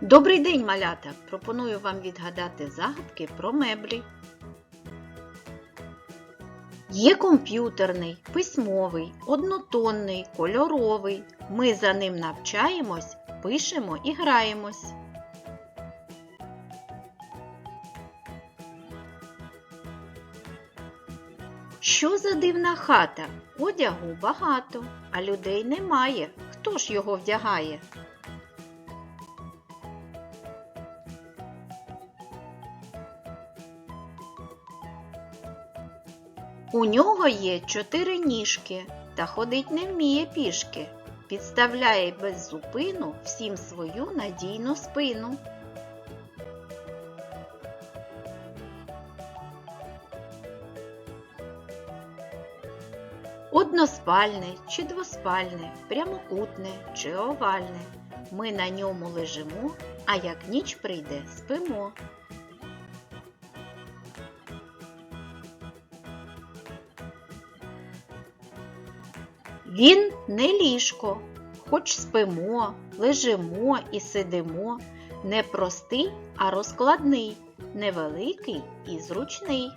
Добрий день, малята! Пропоную вам відгадати загадки про меблі. Є комп'ютерний, письмовий, однотонний, кольоровий. Ми за ним навчаємось, пишемо і граємось. Що за дивна хата? Одягу багато, а людей немає. Хто ж його вдягає? У нього є чотири ніжки та ходить не вміє пішки. Підставляє без зупину всім свою надійну спину. Односпальне чи двоспальне, прямокутне чи овальне. Ми на ньому лежимо, а як ніч прийде, спимо. Він не ліжко, хоч спимо, лежимо і сидимо, не простий, а розкладний, невеликий і зручний.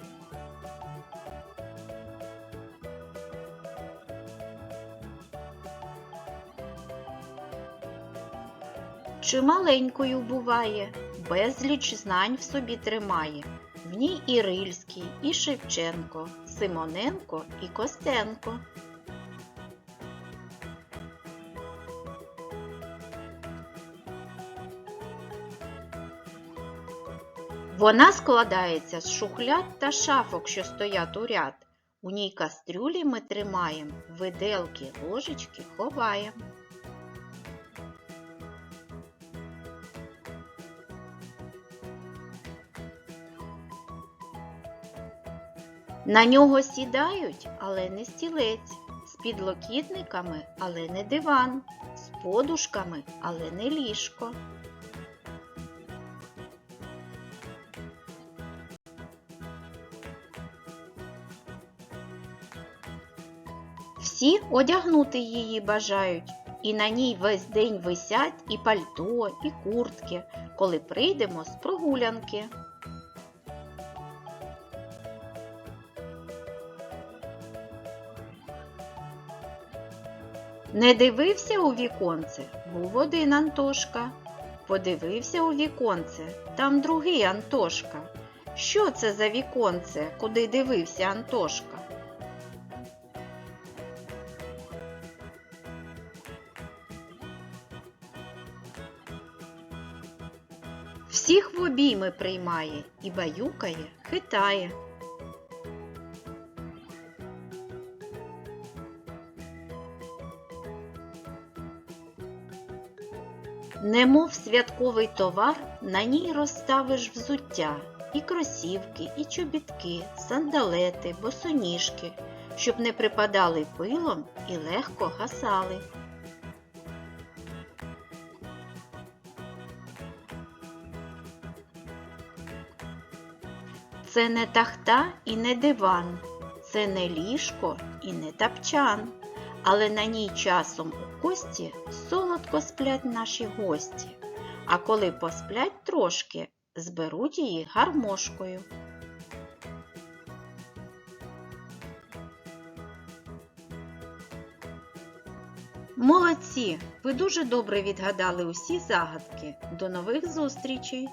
Чи маленькою буває, безліч знань в собі тримає. В ній і Рильський, і Шевченко, Симоненко і Костенко. Вона складається з шухляд та шафок, що стоять у ряд. У ній кастрюлі ми тримаєм, виделки, ложечки ховаєм. На нього сідають, але не стілець, з підлокітниками, але не диван, з подушками, але не ліжко. Всі одягнути її бажають, і на ній весь день висять і пальто, і куртки, коли прийдемо з прогулянки. Не дивився у віконце, був один Антошка. Подивився у віконце, там другий Антошка. Що це за віконце, куди дивився Антошка? Всіх в обійми приймає і баюкає, хитає. Немов святковий товар, на ній розставиш взуття, і кросівки, і чобітки, сандалети, босоніжки, щоб не припадали пилом і легко гасали. Це не тахта і не диван, це не ліжко і не тапчан, але на ній часом у кості солодко сплять наші гості, а коли посплять трошки, зберуть її гармошкою. Молодці! Ви дуже добре відгадали усі загадки. До нових зустрічей!